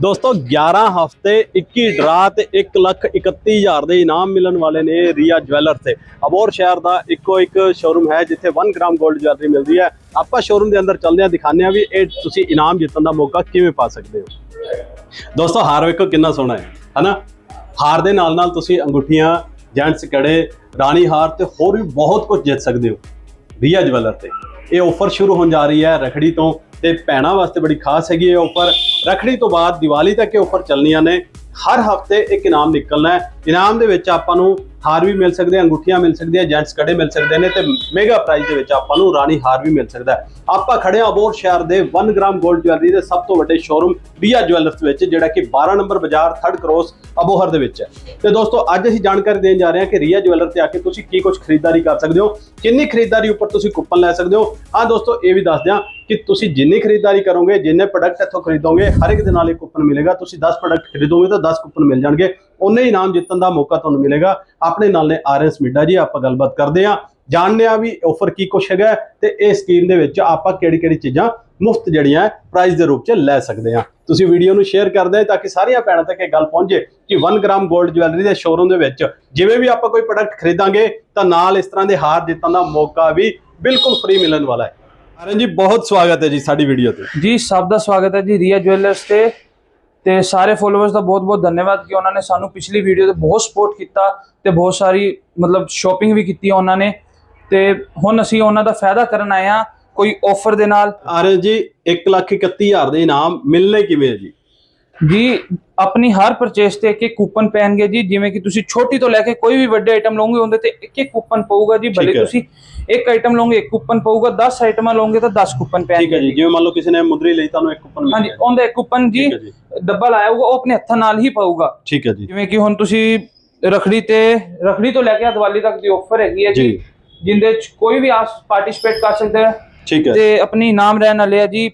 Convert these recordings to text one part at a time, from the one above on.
ਦੋਸਤੋ 11 ਹਫ਼ਤੇ 21 ਡਰਾ ਤੇ 1 ਲੱਖ 31 ਹਜ਼ਾਰ ਦੇ ਇਨਾਮ ਮਿਲਣ ਵਾਲੇ ਨੇ ਰੀਆ ਜਵੈਲਰ ਤੇ ਅਬੋਰ ਸ਼ਹਿਰ ਦਾ ਇੱਕੋ ਇੱਕ ਸ਼ੋਰੂਮ ਹੈ, ਜਿੱਥੇ 1 ਗ੍ਰਾਮ 골ਡ ਜਵੈਲਰੀ ਮਿਲਦੀ ਹੈ। ਆਪਾਂ ਸ਼ੋਰੂਮ ਦੇ ਅੰਦਰ ਚੱਲਦੇ ਹਾਂ, ਦਿਖਾਉਂਦੇ ਹਾਂ ਵੀ ਇਹ ਤੁਸੀਂ ਇਨਾਮ ਜਿੱਤਣ ਦਾ ਮੌਕਾ ਕਿਵੇਂ ਪਾ ਸਕਦੇ ਹੋ। ਦੋਸਤੋ, ਹਾਰ ਵੇਖੋ ਕਿੰਨਾ ਸੋਹਣਾ ਹੈ, ਹਨਾ? ਹਾਰ ਦੇ ਨਾਲ ਨਾਲ ਤੁਸੀਂ ਅੰਗੂਠੀਆਂ, ਜੈਂਟਸ ਕੜੇ, ਰਾਣੀ ਹਾਰ ਤੇ ਹੋਰ ਵੀ ਬਹੁਤ ਕੁਝ ਜਿੱਤ ਸਕਦੇ ਹੋ। ਰੀਆ ਜਵੈਲਰ ਤੇ। ਇਹ ਆਫਰ ਸ਼ੁਰੂ ਹੋਣ ਜਾ ਰਹੀ ਹੈ ਰਖੜੀ ਤੋਂ ਤੇ ਭੈਣਾਂ ਵਾਸਤੇ ਬੜੀ ਖਾਸ ਹੈਗੀ ਇਹ ਆਫਰ ਰਖੜੀ ਤੋਂ ਬਾਅਦ ਦੀਵਾਲੀ ਤੱਕ ਇਹ ਆਫਰ ਚੱਲਣੀਆਂ ਨੇ। ਹਰ ਹਫ਼ਤੇ ਇੱਕ ਇਨਾਮ ਨਿਕਲਣਾ ਹੈ। ਇਨਾਮ ਦੇ ਵਿੱਚ ਆਪਾਂ ਨੂੰ ਹਾਰ ਵੀ ਮਿਲ ਸਕਦੇ ਆ, ਅੰਗੂਠੀਆਂ ਮਿਲ ਸਕਦੀਆਂ, ਜੈਂਟਸ ਕੜੇ ਮਿਲ ਸਕਦੇ ਨੇ ਤੇ ਮੇਗਾ ਪ੍ਰਾਈਜ਼ ਦੇ ਵਿੱਚ ਆਪਾਂ ਨੂੰ ਰਾਣੀ ਹਾਰ ਵੀ ਮਿਲ ਸਕਦਾ ਹੈ। ਆਪਾਂ ਖੜੇ ਹਾਂ ਅਬੋਰ ਸ਼ਹਿਰ ਦੇ 1 ਗ੍ਰਾਮ 골ਡ ਜਵੈਲਰੀ ਦੇ ਸਭ ਤੋਂ ਵੱਡੇ ਸ਼ੋਰੂਮ ਰੀਆ ਜਵੈਲਰਸ ਵਿੱਚ, ਜਿਹੜਾ ਕਿ 12 ਨੰਬਰ ਬਾਜ਼ਾਰ 3rd ਕ੍ਰੋਸ ਅਬੋਹਰ ਦੇ ਵਿੱਚ ਹੈ। ਤੇ ਦੋਸਤੋ, ਅੱਜ ਅਸੀਂ ਜਾਣਕਾਰੀ ਦੇਣ ਜਾ ਰਹੇ ਹਾਂ ਕਿ ਰੀਆ ਜਵੈਲਰ ਤੇ ਆ ਕੇ ਤੁਸੀਂ ਕੀ ਕੁਝ ਖਰੀਦਦਾਰੀ ਕਰ ਸਕਦੇ ਹੋ, ਕਿੰਨੀ ਖਰੀਦਦਾਰੀ ਉੱਪਰ ਤੁਸੀਂ ਕੂਪਨ ਲੈ ਸਕਦੇ ਹੋ। ਹਾਂ ਦੋਸਤੋ, ਇਹ ਵੀ ਦੱਸ ਦਿਆਂ ਕਿ ਤੁਸੀਂ ਜਿੰਨੀ ਖਰੀਦਦਾਰੀ ਕਰੋਗੇ, ਜਿੰਨੇ ਪ੍ਰੋਡਕਟ ਇੱਥੋਂ ਖਰੀਦੋਗੇ, ਹਰ ਇੱਕ ਦੇ ਨਾਲ ਇੱਕ ਕੂਪਨ ਮਿਲੇਗਾ। ਤੁਸੀਂ 10 ਪ੍ਰੋਡਕਟ ਖਰੀਦੋਗੇ ਤਾਂ 10 ਕੂਪਨ ਮਿਲ ਜਾਣਗੇ। ਉਹਨੇ ਹੀ ਇਨਾਮ ਜਿੱਤਣ ਦਾ ਮੌਕਾ ਤੁਹਾਨੂੰ ਮਿਲੇਗਾ। ਆਪਣੇ ਨਾਲ ਨੇ ਆਰਐਸ ਮਿੱਡਾ ਜੀ, ਆਪਾਂ ਗੱਲਬਾਤ ਕਰਦੇ ਹਾਂ। ਜਾਣਦੇ ਆ ਵੀ ਆਫਰ ਕੀ ਕੁਛ ਹੈਗਾ ਹੈ ਤੇ ਇਹ ਸਕੀਮ ਦੇ ਵਿੱਚ ਆਪਾਂ ਕਿਹੜੀ ਕਿਹੜੀ ਚੀਜ਼ਾਂ ਮੁਫਤ ਜਿਹੜੀਆਂ ਪ੍ਰਾਈਜ਼ ਦੇ ਰੂਪ 'ਚ ਲੈ ਸਕਦੇ ਹਾਂ। ਤੁਸੀਂ ਵੀਡੀਓ ਨੂੰ ਸ਼ੇਅਰ ਕਰਦੇ ਤਾਂ ਕਿ ਸਾਰੀਆਂ ਭੈਣਾਂ ਤੱਕ ਇਹ ਗੱਲ ਪਹੁੰਚੇ ਕਿ 1 ਗ੍ਰਾਮ 골ਡ ਜਵੈਲਰੀ ਦੇ ਸ਼ੋਰੂਮ ਦੇ ਵਿੱਚ ਜਿਵੇਂ ਵੀ ਆਪਾਂ ਕੋਈ ਪ੍ਰੋਡਕਟ ਖਰੀਦਾਂਗੇ ਤਾਂ ਨਾਲ ਇਸ ਤਰ੍ਹਾਂ ਦੇ ਹਾਰ ਜਿੱਤਣ ਦਾ ਮੌਕਾ ਵੀ ਬਿਲਕੁਲ ਫ੍ਰੀ ਮਿਲਣ ਵਾਲਾ ਹੈ। ਆਰਨ ਜੀ ਬਹੁਤ ਸਵਾਗਤ ਹੈ ਜੀ ਸਾਡੀ ਵੀਡੀਓ ਤੇ। ਜੀ ਸਭ ਦਾ ਸਵਾਗਤ ਹੈ ਜੀ ਰੀਆ ਜੁਐਲਰਸ ਤੇ। ਤੇ ਸਾਰੇ ਫੋਲੋਅਰਸ ਦਾ ਬਹੁਤ-ਬਹੁਤ ਧੰਨਵਾਦ ਕਿ ਉਹਨਾਂ ਨੇ ਸਾਨੂੰ ਪਿਛਲੀ ਵੀਡੀਓ ਤੇ ਬਹੁਤ ਸਪੋਰਟ ਕੀਤਾ ਤੇ ਬਹੁਤ ਸਾਰੀ ਮਤਲਬ ਸ਼ਾਪਿੰਗ ਵੀ ਕੀਤੀ ਉਹਨਾਂ ਨੇ। ਤੇ ਹੁਣ ਅਸੀਂ ਉਹਨਾਂ ਦਾ ਫਾਇਦਾ ਕਰਨ ਆਏ ਆ ਕੋਈ ਆਫਰ ਦੇ ਨਾਲ। ਆਰਨ ਜੀ 131000 ਦੇ ਇਨਾਮ ਮਿਲਨੇ ਕਿਵੇਂ ਹੈ ਜੀ? ਜੀ ਆਪਣੀ ਹਰ ਪਰਚੇਸ ਤੇ ਇੱਕ ਇੱਕ ਕੂਪਨ ਪੈਣਗੇ ਜੀ ਜਿਵੇਂ ਕਿ ਤੁਸੀਂ ਛੋਟੀ ਤੋਂ ਲੈ ਕੇ ਕੋਈ ਵੀ ਵੱਡੇ ਆਈਟਮ ਲਓਗੇ ਉਹਦੇ ਤੇ ਇੱਕ ਇੱਕ ਕੂਪਨ ਪਊਗਾ ਜੀ। ਭਲੇ। ਤੁਸੀਂ ਇੱਕ ਆਈਟਮ ਲਓਗੇ ਇੱਕ ਕੂਪਨ ਪਊਗਾ 10 ਆਈਟਮਾਂ ਲਓਗੇ ਤਾਂ 10 ਕੂਪਨ ਠੀਕ ਹੈ ਪੈਣਗੇ ਜੀ। ਜਿਵੇਂ ਮੰਨ ਲਓ ਕਿਸੇ ਨੇ ਮੁੰਦਰੀ ਲਈ ਤੁਹਾਨੂੰ ਇੱਕ ਕੂਪਨ ਮਿਲ ਹਾਂਜੀ ਉਹਦਾ ਇੱਕ ਕੂਪਨ ਜੀ। ਡੱਬਾ ਲਾਇਆ ਹੋਊਗਾ ਉਹ ਆਪਣੇ ਹੱਥਾਂ ਨਾਲ ਹੀ ਪਾਊਗਾ। ਠੀਕ ਹੈ ਜੀ। ਜਿਵੇਂ ਕਿ ਹੁਣ ਤੁਸੀਂ ਰਖੜੀ ਤੇ ਰਖੜੀ ਤੋਂ ਲੈ ਕੇ ਦੀਵਾਲੀ ਤੱਕ ਦੀ ਆਫਰ ਹੈਗੀ ਹੈ ਜੀ ਜਿੰਦੇ ਚ ਕੋਈ ਵੀ ਆਸ ਪਾਰਟਿਸਿਪੇਟ ਕਰ ਸਕਦਾ ਹੈ ਠੀਕ ਹੈ। ਤੇ ਆਪਣੀ ਨਾਮ ਰਹਿਣ ਵਾਲੇ ਆ ਜੀ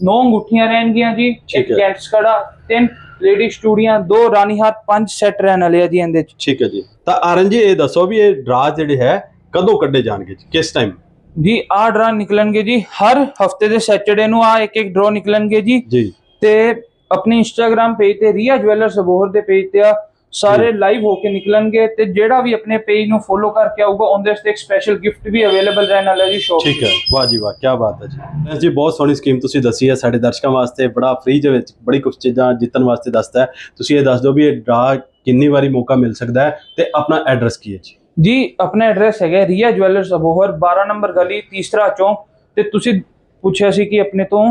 ਨੌ ਅੰਗੂਠੀਆਂ ਰਹਿਣਗੀਆਂ ਜੀ ਠੀਕ ਇੱਕ ਹੈ। ਜੈਂਟਸ ਕੜਾ ਤਿੰਨ ਲੇਡੀ ਚੂੜੀਆਂ ਦੋ ਰਾਣੀ ਹਾਰ ਪੰਜ ਸੈੱਟ ਰਹਿਣ ਵਾਲੇ ਆ ਜੀ ਇਹਦੇ ਚ। ਠੀਕ ਹੈ ਜੀ। ਤਾਂ ਆਰਨ ਜੀ ਇਹ ਦੱਸੋ ਵੀ ਇਹ ਡਰਾ ਜਿਹੜੇ ਹੈ ਕਦੋਂ ਕੱਢੇ ਜਾਣਗੇ ਜੀ? ਕਿਸ ਟਾਈਮ ਜੀ ਆ ਡਰਾ ਨਿਕਲਣਗੇ ਜੀ ਹਰ ਹਫ਼ਤੇ ਦੇ ਸੈਟਰਡੇ ਨੂੰ ਆ ਇੱਕ ਇੱਕ ਡਰਾ ਨਿਕਲਣਗੇ ਜੀ। ਜੀ। ਤੇ ਆਪਣੀ ਇੰਸਟਾਗ੍ਰam ਪੇਜ ਤੇ ਰੀਆ ਜਵੈਲਰਸ ਅਬੋਹਰ ਦੇ ਪੇਜ ਤੇ ਆ ਸਾਰੇ ਲਾਈਵ ਹੋ ਕੇ ਨਿਕਲਣਗੇ ਤੇ ਜਿਹੜਾ ਵੀ ਆਪਣੇ ਪੇਜ ਨੂੰ ਫੋਲੋ ਕਰਕੇ ਆਊਗਾ ਉਹਦੇ ਵਾਸਤੇ ਇੱਕ ਸਪੈਸ਼ਲ ਗਿਫਟ ਵੀ ਅਵੇਲੇਬਲ ਰਹਿਣ ਵਾਲਾ ਜੀ ਸ਼ੋਪ ਠੀਕ ਹੈ। ਵਾਹ ਜੀ ਵਾਹ ਕੀ ਬਾਤ ਹੈ ਜੀ। ਐਸ ਜੀ ਬਹੁਤ ਸੋਹਣੀ ਸਕੀਮ ਤੁਸੀਂ ਦੱਸੀ ਹੈ। ਸਾਡੇ ਦਰਸ਼ਕਾਂ ਵਾਸਤੇ ਬੜਾ ਫ੍ਰੀ ਦੇ ਵਿੱਚ ਬੜੀ ਕੁਝ ਚੀਜ਼ਾਂ ਜਿੱਤਣ ਵਾਸਤੇ ਦੱਸਦਾ ਹੈ। ਤੁਸੀਂ ਇਹ ਦੱਸ ਦਿਓ ਵੀ ਇਹ ਡਰਾ ਕਿੰਨੀ ਵਾਰੀ ਮੌਕਾ ਮਿਲ ਸਕਦਾ ਹੈ ਤੇ ਆਪਣਾ ਐਡਰੈਸ ਕੀ ਹੈ ਜੀ? ਜੀ ਆਪਣਾ ਐਡਰੈਸ ਹੈਗਾ ਰੀਆ ਜਵੈਲਰਸ ਅਬੋਹਰ 12 ਨੰਬਰ ਗਲੀ ਤੀਸਰਾ ਚੌਂਕ ਤੇ ਤੁਸੀਂ ਪੁੱਛਿਆ ਸੀ ਕਿ ਆਪਣੇ ਤੋਂ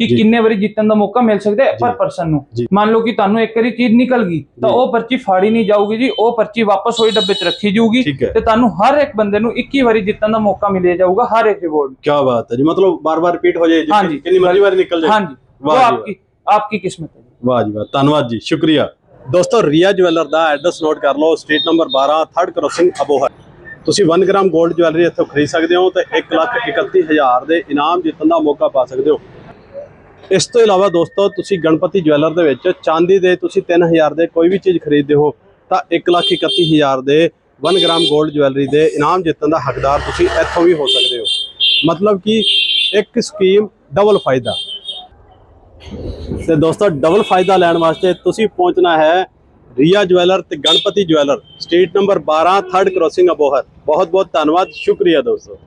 ਕਿ। ਕਿੰਨੇ ਵਾਰੀ ਜਿੱਤਣ ਦਾ ਮੌਕਾ ਮਿਲ ਸਕਦਾ ਹੈ। ਪਰ ਪਰਸਨ ਨੂੰ। ਮੰਨ ਲਓ ਕਿ ਤੁਹਾਨੂੰ ਇੱਕ ਵਾਰੀ ਚੀਜ਼ ਨਿਕਲ ਗਈ ਤਾਂ। ਉਹ ਪਰਚੀ ਫਾੜੀ ਨਹੀਂ ਜਾਊਗੀ ਜੀ ਉਹ ਪਰਚੀ ਵਾਪਸ ਹੋਈ ਡੱਬੇ 'ਚ ਰੱਖੀ ਜਾਊਗੀ ਤੇ ਤੁਹਾਨੂੰ ਹਰ ਇੱਕ ਬੰਦੇ ਨੂੰ 21 ਵਾਰੀ ਜਿੱਤਣ ਦਾ ਮੌਕਾ ਮਿਲਿਆ ਜਾਊਗਾ ਹਰ ਇੱਕ ਰਿਵਾਰਡ ਕੀ ਬਾਤ ਹੈ ਜੀ ਮਤਲਬ ਬਾਰ-ਬਾਰ ਰਿਪੀਟ ਹੋ ਜਾਏ ਜੀ। ਕਿੰਨੀ ਮਰਜ਼ੀ ਵਾਰੀ ਨਿਕਲ ਜਾਏ ਹਾਂਜੀ ਵਾਹ ਆਪਕੀ ਆਪਕੀ ਕਿਸਮਤ ਹੈ ਜੀ। ਵਾਹ ਜੀ ਵਾਹ ਧੰਨਵਾਦ ਜੀ ਸ਼ੁਕਰੀਆ ਦੋਸਤੋ ਰੀਆ ਜਵੈਲਰ ਦਾ ਐਡਰੈਸ ਨੋਟ ਕਰ ਲਓ street number 12 3rd crossing Abohar ਤੁਸੀਂ 1 ਗ੍ਰਾਮ 골ਡ ਜਵੈਲਰੀ ਇੱਥੋਂ ਖਰੀਦ ਸਕਦੇ ਹੋ ਤੇ 131000 ਦੇ ਇਨਾਮ ਜਿੱਤਣ ਦਾ ਮੌਕਾ ਪਾ ਸਕਦੇ ਹੋ ਇਸ ਤੋਂ ਇਲਾਵਾ ਦੋਸਤੋ, ਤੁਸੀਂ ਗਣਪਤੀ ਜਵੈਲਰ ਦੇ ਵਿੱਚ ਚਾਂਦੀ ਦੇ ਤੁਸੀਂ 3000 ਦੇ ਕੋਈ ਵੀ ਚੀਜ਼ ਖਰੀਦਦੇ ਹੋ, ਤਾਂ 131000 ਦੇ 1 ਗ੍ਰਾਮ 골ਡ ਜਵੈਲਰੀ ਦੇ ਇਨਾਮ ਜਿੱਤਣ ਦਾ ਹੱਕਦਾਰ ਤੁਸੀਂ ਇੱਥੋਂ ਵੀ ਹੋ ਸਕਦੇ ਹੋ। ਮਤਲਬ ਕਿ ਇੱਕ ਸਕੀਮ ਡਬਲ ਫਾਇਦਾ। ਤੇ ਦੋਸਤੋ ਡਬਲ ਫਾਇਦਾ ਲੈਣ ਵਾਸਤੇ ਤੁਸੀਂ ਪਹੁੰਚਣਾ ਹੈ ਰੀਆ ਜਵੈਲਰ ਤੇ Ganpati jeweller street number 12 3rd crossing Abohar. ਬਹੁਤ ਬਹੁਤ ਧੰਨਵਾਦ, ਸ਼ੁਕਰੀਆ ਦੋਸਤੋ।